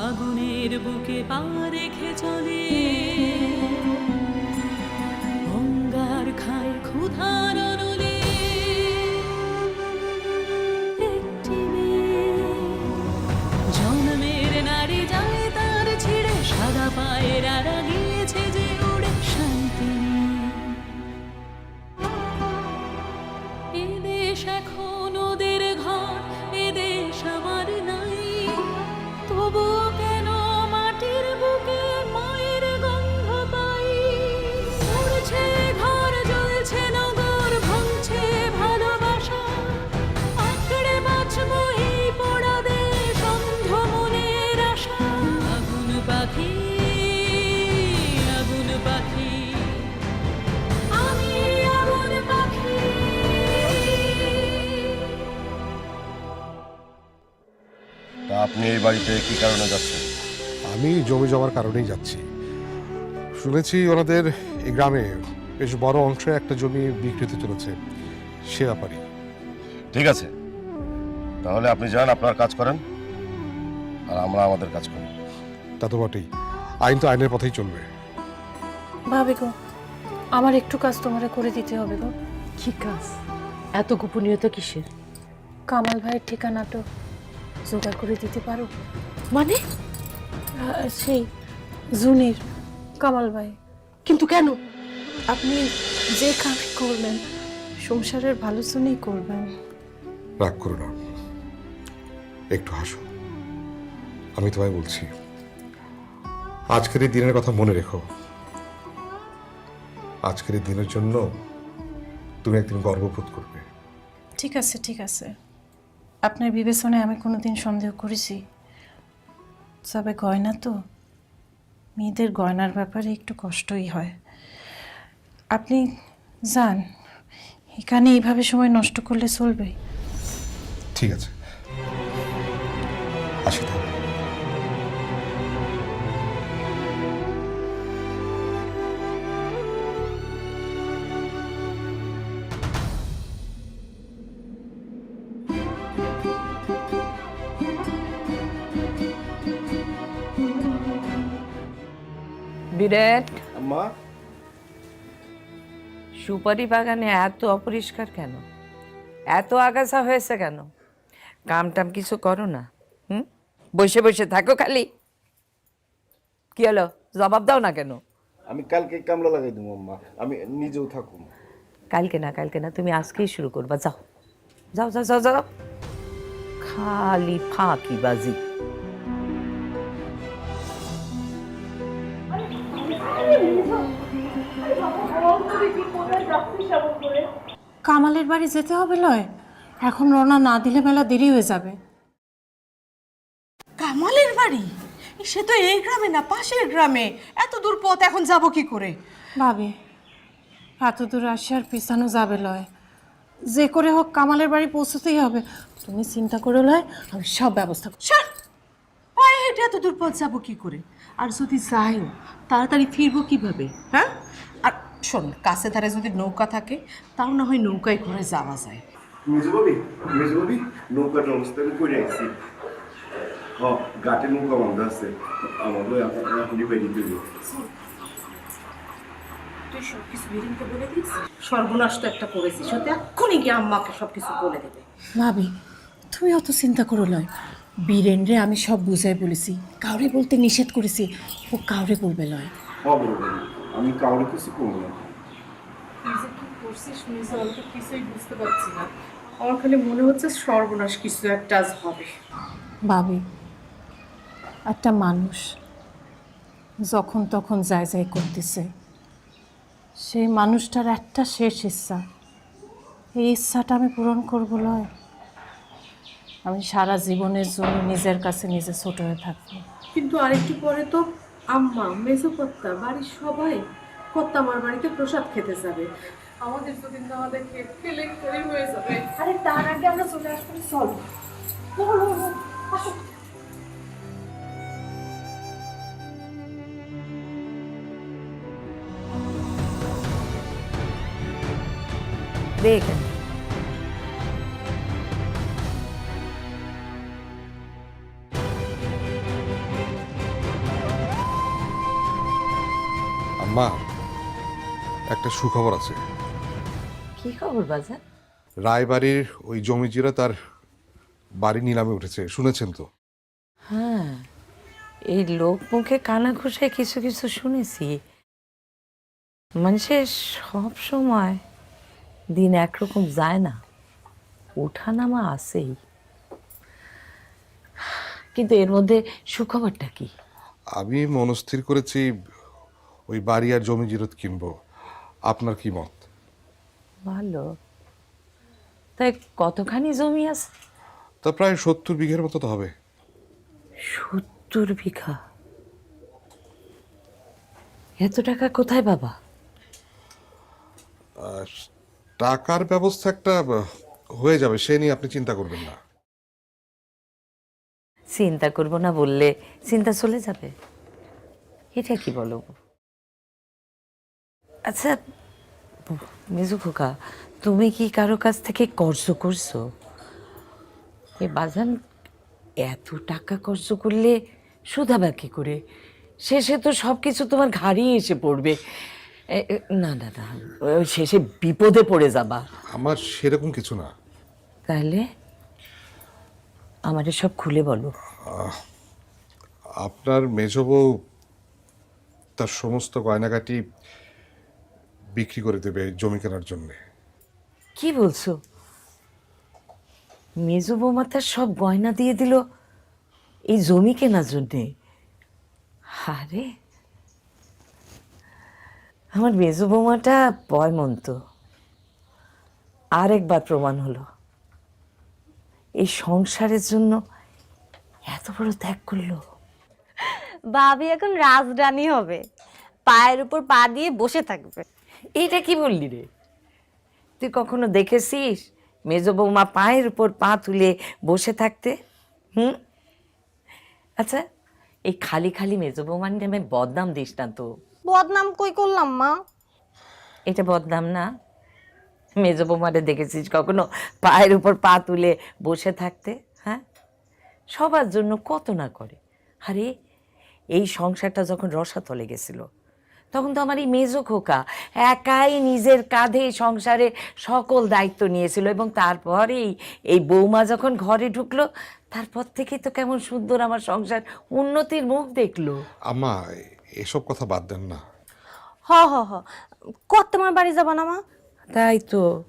আগুনের বুকে পা রেখে চলে। আপনি এই বাড়িতে কি কারণে যাচ্ছেন? আমি জমি জমার কারণেই যাচ্ছি। শুনেছি ওনাদের এই গ্রামে বেশ বড় অংশে একটা জমি বিক্রিতে চলেছে সে ব্যাপারে ঠিক আছে। তাহলে আপনি যান আপনার কাজ করেন আর আমরা আমাদের কাজ করি। তা তো বটেই। আইন তো আইনের পথেই চলবে। ভাবি গো আমার একটু কাজ তোমারে করে দিতে হবে গো। কি কাজ? এত গোপনীয়তা কিসের? কামাল ভাইয়ের ঠিকানাটা জোগাড় করে দিতে পারো? মানে? সেই জুনির কামাল ভাই। কিন্তু কেন? আপনি যে কাজ করবেন সংসারের ভালো জন্যই করবেন। রাগ করো না। একটু হাসো। আমি তোমায় বলছি আজকের এই দিনের কথা মনে রেখো। আজকের এই দিনের জন্য তুমি একদিন গর্ববোধ করবে। ঠিক আছে ঠিক আছে। আপনার বিবেচনায় আমি কোনোদিন সন্দেহ করেছি। তবে গয়না তো, মেয়েদের গয়নার ব্যাপারে একটু কষ্টই হয়। আপনি যান, এখানে এইভাবে সময় নষ্ট করলে চলবে। ঠিক আছে। বিরাট। আম্মা। সুপারি বাগানে এত অপরিষ্কার কেন? এত আগাছা হয়েছে কেন? কাম টাম কিছু করো না হুম? বসে বসে থাকো খালি। কি হলো? জবাব দাও না কেন? আমি কালকে কামলা লাগাই দেবো আম্মা আমি নিজেও থাকুম। কালকে না কালকে না তুমি আজকেই শুরু করবা যাও। যাও যাও যাও যাও। খালি ফাঁকি বাজি কামালের বাড়ি যেতে হবে লয়? এখন রওনা না দিলে মেলা দেরি হয়ে যাবে। কামালের বাড়ি? সে তো এই গ্রামে না পাশের গ্রামে। এত দূর পথ এখন যাব কি করে? ভাবি এত দূর আসে আর পিছানো যাবে লয়। যে করে হোক কামালের বাড়ি পৌঁছতেই হবে। তুমি চিন্তা করে লয় আমি সব ব্যবস্থা। সর পায়ে হেঁটে এত দূর পথ যাব কি করে? আর যদি যাইও তাড়াতাড়ি ফিরবো কীভাবে হ্যাঁ? শোন কাছে ধারে যদি নৌকা থাকে তাও না হয় নৌকায় করে যাওয়া যায়। মেজবাবি মেজবাবি নৌকাটার অবস্থা আমি করে আইছি হ ঘাটে নৌকা বান্ধা আছে। আমার বই এখনই বাইরে দেবে তুই সব কিছু বিরিনকে বলে দিস সর্বনাশ তো একটা করেছিস সত্যি এক্ষুনি গিয়ে আম্মাকে সব কিছু বলে দেবে। ভাবি তুমি অত চিন্তা করো লয় বীরেনরে আমি সব বুঝাই বলেছি। কাউরে বলতে নিষেধ করেছি ও কাউরে বলবে লয় হবে আমি কাউরে কিছু করব না। কিছুই বুঝতে পারছি না। আমার খালি মনে হচ্ছে সর্বনাশ কিছু একটা আজ হবে। ভাবি একটা মানুষ যখন তখন যায় যায় করতেছে সেই মানুষটার একটা শেষ ইচ্ছা। এই ইচ্ছাটা আমি পূরণ করব লয়। আমি সারা জীবনের জন্য নিজের কাছে নিজে ছোট হয়ে থাকব। কিন্তু আরেকটু পরে তো আম্মা মেজো কর্তা বাড়ির সবাই কর্তা আমার বাড়িতে প্রসাদ খেতে যাবে। আমাদের যদি না দেখে ফেলে ফেলে হয়ে যাবে। আরে তার আগে আমরা চলে আসব চলো। বলো আসো। দে আম্মা একটা সুখবর আছে। কি খবর বাজার রায়বাড়ির ওই জমিজিরা তার বাড়ি নিলামে উঠেছে শুনেছেন তো? হ্যাঁ এই লোক মুখে কানা ঘুষে কিছু কিছু শুনেছি। মানুষের সব সময় দিন একরকম যায় না ওঠানামা আছেই। কিন্তু এর মধ্যে সুখবরটা কি? আমি মনস্থির করেছি ওই বাড়ি আর জমি জিরত কিনবো। আপনার কি মত? ভালো। তাই কতখানি জমি আছে? তা প্রায় সত্তর বিঘের মতো তো হবে। সত্তর বিঘা? এত টাকা কোথায় বাবা টাকার ব্যবস্থা একটা আহ, হয়ে যাবে সে নিয়ে আপনি চিন্তা করবেন না। চিন্তা করব না বললে চিন্তা চলে যাবে। এটা কি বলো? আচ্ছা মেজু খোকা তুমি কি কারও কাছ থেকে কর্জ করছ? এ বাজান এত টাকা কর্জ করলে শুধাবা কি করে? শেষে তো সব কিছু তোমার ঘাড়িয়ে এসে পড়বে। না না না শেষে বিপদে পড়ে যাবা। আমার সেরকম কিছু না। তাহলে আমাদের সব খুলে বলো। আপনার মেজ বউ তার সমস্ত গয়নাগাটি বিক্রি করে দেবে জমি কেনার জন্যে। কি বলছো? মেজো বৌমা তার সব গয়না দিয়ে দিল এই জমি কেনার জন্যে। আরে আমার মেজো বৌমাটা পয়মন্ত। আরেকবার প্রমাণ হলো। এই সংসারের জন্য এত বড় ত্যাগ করল। ভাবি এখন রাজরানী হবে। পায়ের উপর পা দিয়ে বসে থাকবে। এইটা কি বললি রে? তুই কখনো দেখেছিস মেজ বৌমা পায়ের উপর পা তুলে বসে থাকতে? হুম? আচ্ছা এই খালি খালি মেজ বৌমার নামে বদনাম দিস না তো। বদনাম কই করলাম মা? এটা বদনাম না। মেজ বৌমারে দেখেছিস কখনো পায়ের উপর পা তুলে বসে থাকতে? হ্যাঁ? সবার জন্য কত না করে। আরে এই সংসারটা যখন রসাতলে গেছিল তখন তো আমার এই মেজো খোকা একাই নিজের কাঁধে সংসারে সকল দায়িত্ব নিয়েছিল এবং তারপরেই এই বৌমা যখন ঘরে ঢুকলো তারপর থেকেই তো কেমন সুন্দর আমার সংসার উন্নতির মুখ দেখল। আম্মা এসব কথা বাদ দেন না। হ হ হ। কত তোমার বাড়ি যাবা না মা? তাই তো।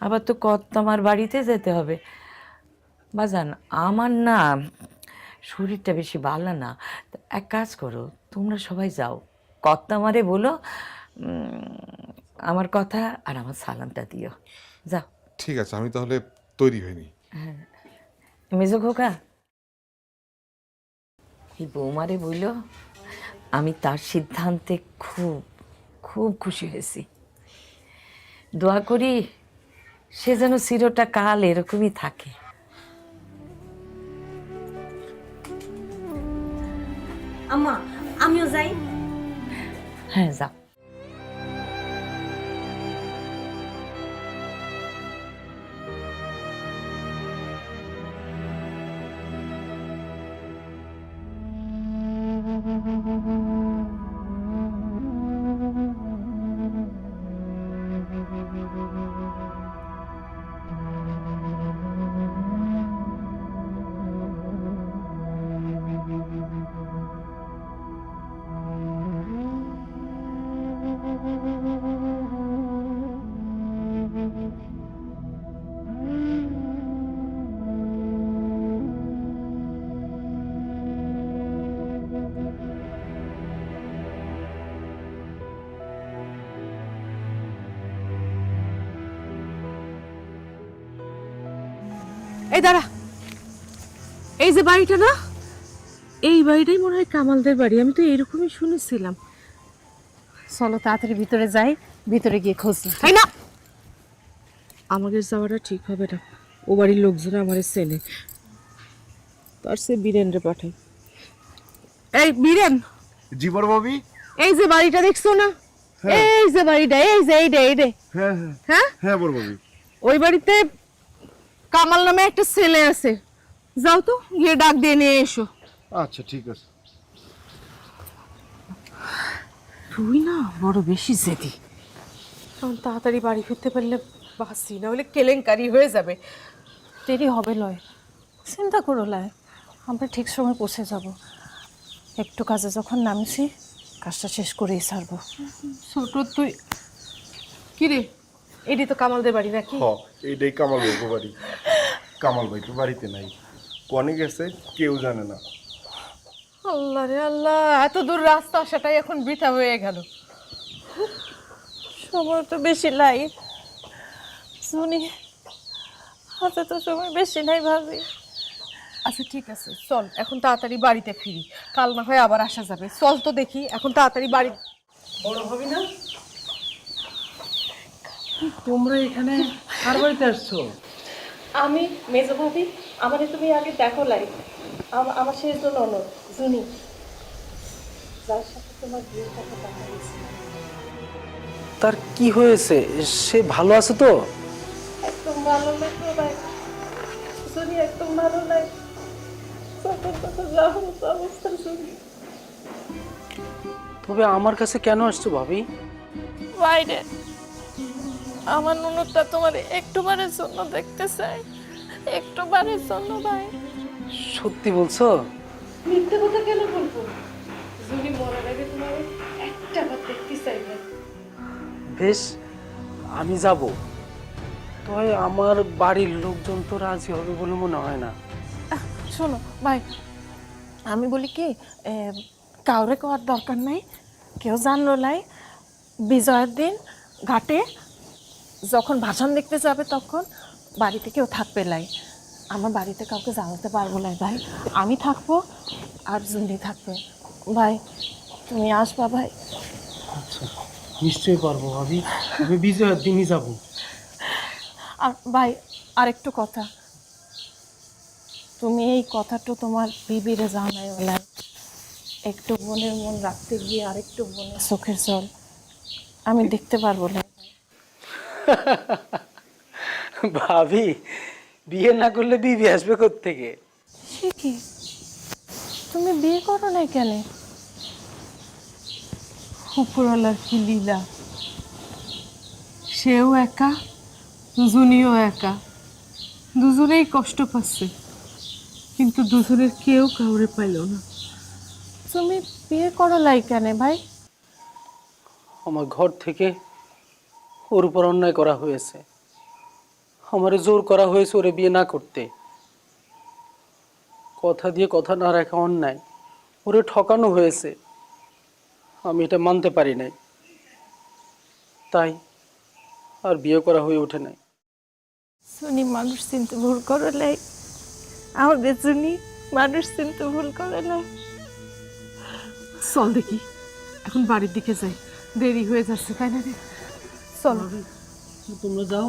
আবার তো কর্তামার বাড়িতে যেতে হবে। বাজান আমার না শরীরটা বেশি ভালো না। এক কাজ করো তোমরা সবাই যাও। কর্তামারে বলো আমার কথা আর আমার সালামটা দিও। যাও। ঠিক আছে আমি তাহলে তৈরি হইনি। মেজো খোকা এই বৌমারে বলল আমি তার সিদ্ধান্তে খুব খুব খুশি হয়েছি। দোয়া করি সে যেন চিরটা কাল এরকমই থাকে। আম্মা আমিও যাই। হ্যাঁ যাও এই দাঁড়া। এই যে বাড়িটা না? এই বাড়িটাই মনে হয় কামালদের বাড়ি আমি তো এরকমই শুনেছিলাম। চলো তাড়াতাড়ি ভিতরে যাই ভিতরে গিয়ে খোঁজ তাই না! আমাদের যাওয়াটা ঠিক হবে না। ও বাড়ির লোকজন আমার চেনে। তার সে বীরেনরে পাঠাই। এই বীরেন! জি বড় ভাবি এই যে বাড়িটা দেখছ না? এই যে বাড়িটা এই যে এইটা এইটা হ্যাঁ হ্যাঁ। হ্যাঁ? হ্যাঁ বড় ভাবি ওই বাড়িতে কামাল নামে একটা ছেলে আছে। যাও তো গিয়ে ডাক দিয়ে নিয়ে এসো। আচ্ছা ঠিক আছে। তুই না বড় বেশি জেদি। কারণ তাড়াতাড়ি বাড়ি ফিরতে পারলে বাসি না হলে কেলেঙ্কারি হয়ে যাবে। দেরি হবে লয় চিন্তা করো লয় আমরা ঠিক সময় পৌঁছে যাব। একটু কাজে যখন নামছি কাজটা শেষ করেই ছাড়বো। ছোট তুই। কিরে এটি তো কামালদের বাড়ি নাকি? হ এইটাই কামাল ভাই বাড়ি। কামাল ভাই তো বাড়িতে নাই। কনে গেছে কেউ জানে না। আল্লাহ রে আল্লাহ এত দূর রাস্তা আসাটাই এখন বৃথা হয়ে গেল। সময় তো বেশি লাই শুনি হাতে তো সময় বেশি নাই ভাবি। আচ্ছা ঠিক আছে চল এখন তাড়াতাড়ি বাড়িতে ফিরি। কাল না হয় আবার আসা যাবে। চল তো দেখি এখন তাড়াতাড়ি বাড়ি বড় হবি না? তোমরা এখানে আর বাড়িতে আসছো? আমি মেজো ভাবি আমারে তুমি আগে দেখো লাই। আমার শেষ জন্য ননদ জুনি। যার সাথে তোমার বিয়ের কথা হয়েছে। তার কি হয়েছে? সে ভালো আছে তো? একদম ভালো লাগল ভাই জুনি একদম ভালো নাই। অবস্থা জুনি। তবে আমার কাছে কেন আসছো ভাবি? বাইরে। আমার ননদটা তোমার একটু বারের জন্য দেখতে চাই একটু বারের জন্য ভাই। সত্যি বলছো? মিথ্যে কথা কেন বলব? জুনি মরার আগে তোমার একটা বার দেখতে চাই ভাই বেশ আমি যাব। তবে আমার বাড়ির লোকজন তো রাজি হবে বলে মনে হয় না। শোনো ভাই আমি বলি কি এ, কাউরে কোয়ার দরকার নাই। কেউ জানলো নাই বিজয়ের দিন ঘাটে যখন ভাষণ দেখতে যাবে তখন বাড়িতে কেউ থাকবে লাই আমার বাড়িতে কাউকে জানাতে পারব না ভাই। আমি থাকব আর জুনি থাকবে। ভাই তুমি আসবা ভাই। আচ্ছা নিশ্চয়ই পারব ভাবি। আমি বিজয়ের দিনই যাব। আর ভাই আরেকটু কথা। তুমি এই কথাটা তোমার বিবিরে জানাই ওলাই একটু বোনের মন রাখতে গিয়ে আরেকটু বোনের চোখের জল আমি দেখতে পারব না। ভাবি বিয়ে না করলে বিবি আসবে থেকে সে কি? তুমি বিয়ে করো না কেন? উপরওয়ালার কি লীলা? সেও একা দুজনেও একা। দুজনেই কষ্ট পাচ্ছে কিন্তু দুজনের কেউ কাউরে পাইল না। তুমি বিয়ে করো লাই কেন ভাই? আমার ঘর থেকে ওর উপর অন্যায় করা হয়েছে। আমারে জোর করা হয়েছে ওরে বিয়ে না করতে। কথা দিয়ে কথা না রাখা অন্যায়। ওরে ঠকানো হয়েছে। আমি এটা মানতে পারি নাই। তাই আর বিয়ে করা হয়ে ওঠে নাই। শুনি মানুষ চিনতে ভুল করে লাই আমাদের শুনি মানুষ চিনতে ভুল করে লাই চল দেখি এখন বাড়ির দিকে যাই। দেরি হয়ে যাচ্ছে তাই না রে? চল। তোমরা যাও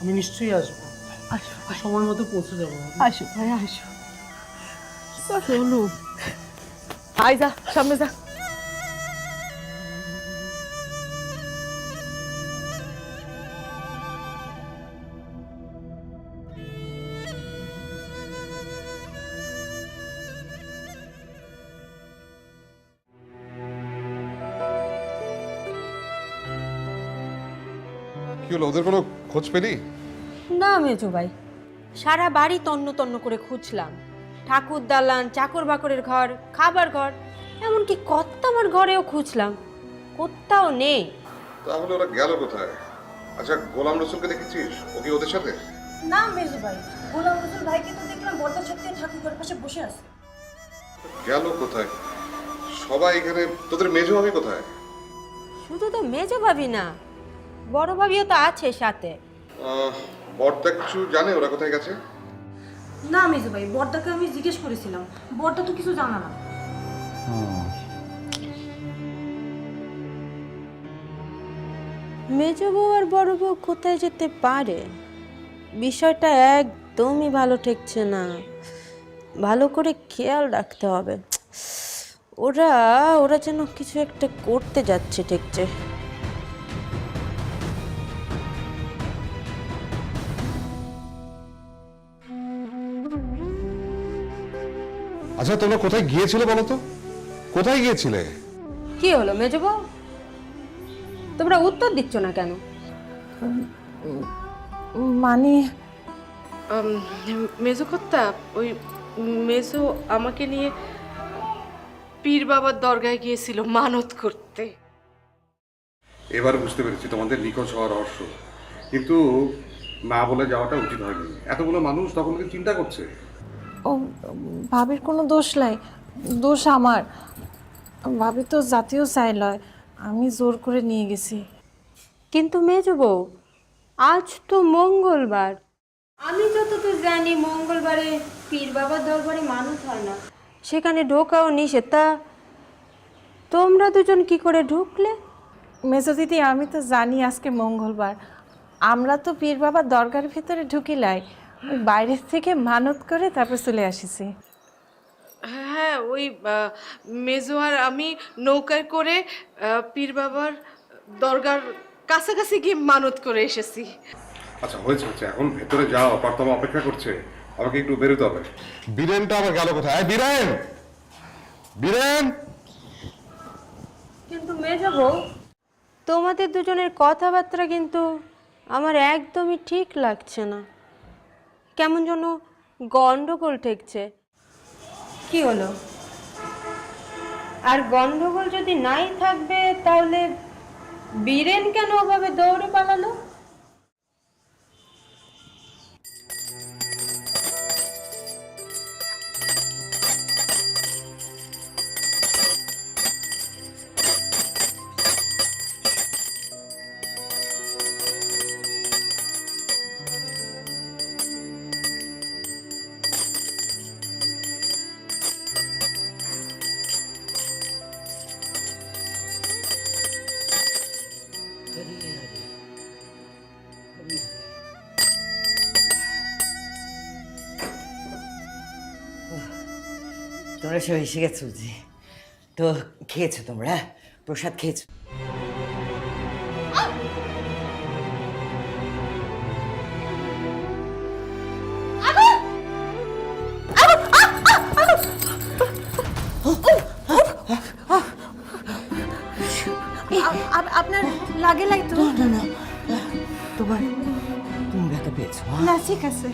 আমি নিশ্চয়ই আসব। আসো সময় মতো পৌঁছে যাব আসো ভাই আসো। চলো। আয় যা সামনে যা। হলো ওদের কোনো খোঁজ পেলি? না মেজো ভাই। সারা বাড়ি তন্ন তন্ন করে খুঁজলাম। ঠাকুর দালান চাকর বাকরের ঘর খাবার ঘর এমনকি কত্তামার ঘরেও খুঁজলাম। কোথাও নেই। তাহলে ওরা গেল কোথায়? আচ্ছা গোলাম রসুলকে দেখেছিস? ও কি ওদের সাথে? না মেজো ভাই গোলাম রসুল ভাইকে তো দেখলাম বর্দা ছত্রিশ ঠাকুরের পাশে বসে আছে। গেল কোথায়? সবাই এখানে তোদের মেজো ভাবি কোথায়? শুধু তো মেজো ভাবি না বড় ভাবিও তো আছে সাথে। বর্দা কিছু জানে ওরা কোথায় গেছে? না মেজো ভাই বর্দাকে আমি জিজ্ঞেস করেছিলাম। বর্দা তো কিছু জানা না। মেজ বউ আর বড় বউ কোথায় যেতে পারে? বিষয়টা একদমই ভালো ঠেকছে না। ভালো করে খেয়াল রাখতে হবে। ওরা ওরা যেন কিছু একটা করতে যাচ্ছে ঠেকছে। আচ্ছা তোমরা কোথায় গিয়েছিলে বলো তো? কোথায় গিয়েছিলে? কি হলো মেজো বউ তোমরা উত্তর দিচ্ছ না কেন? মানে? মেজো কর্তা ওই মেজো আমাকে নিয়ে পীর বাবার দরগায় গিয়েছিল মানত করতে। এবার বুঝতে পেরেছি তোমাদের নিখোঁজ হওয়ার রহস্য। কিন্তু না বলে যাওয়াটা উচিত হয়নি। এতগুলো মানুষ তখন চিন্তা করছে? ও ভাবির কোনো দোষ নাই দোষ আমার। ভাবি তো জাতীয় চাই লয় আমি জোর করে নিয়ে গেছি। কিন্তু মেজো বউ আজ তো মঙ্গলবার। আমি যতদূর জানি মঙ্গলবারে পীর বাবার দরবারে মানুষ হয় না সেখানে ঢোকাও নিষেধ তা তোমরা দুজন কি করে ঢুকলে? মেজো দিদি আমি তো জানি আজকে মঙ্গলবার। আমরা তো পীর বাবার দরগার ভিতরে ঢুকিলাই। বাইরের থেকে মানত করে তারপর চলে আসিছি। হ্যাঁ ওই আহ, মেজো আর আমি নৌকায় করে পীর বাবার দরগার কাছাকাছি গিয়ে মানত করে এসেছি। আচ্ছা হয়েছে হয়েছে। এখন ভেতরে যাও কর্তমা অপেক্ষা করছে। আমাকে একটু বেরোতে হবে। বীরেনটা আবার গেল কোথায়? বীরেন! বীরেন! কিন্তু মেজো বউ তোমাদের দুজনের কথাবার্তা কিন্তু আমার একদমই ঠিক লাগছে না। কেমন যেন গন্ডগোল ঠেকছে। কি হলো? আর গন্ডগোল যদি নাই থাকবে, তাহলে বীরেন কেন ওভাবে দৌড়ে পালালো? তোমরা সব এসে গেছো বুঝি তো খেয়েছো তোমরা প্রসাদ খেয়েছো আপনার লাগে লাই তো না না তোমার তুমি ব্যথা পেয়েছ হ্যাঁ? না ঠিক আছে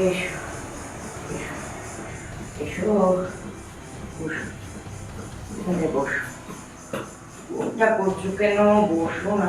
এসো এসো বসো ওটা করছ কেন বসো না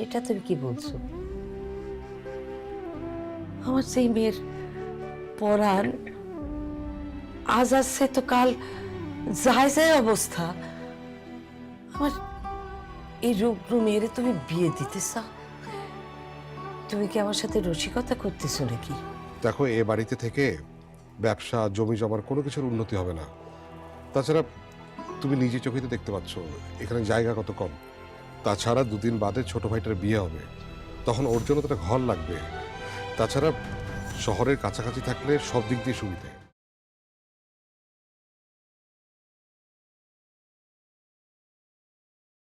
সেটা তুমি কি বলছো? আমার সেই মেয়ের পরাণ, আজ আসছে তো কাল যায় যায় অবস্থা। আমার এই রুগ্ন মেয়েরে তুমি বিয়ে দিতে চাও? তুমি কি আমার সাথে রসিকতা করতেছো নাকি? দেখো, এ বাড়িতে থেকে ব্যবসা, জমি জমার কোনো কিছুর উন্নতি হবে না। তাছাড়া তুমি নিজে চোখেই তো দেখতে পাচ্ছ, এখানে জায়গা কত কম। তাছাড়া দুদিন বাদে ছোট ভাইটার বিয়ে হবে। তখন ওর জন্য তো একটা ঘর লাগবে। তাছাড়া শহরের কাছাকাছি থাকলে সব দিক দিয়ে সুবিধে।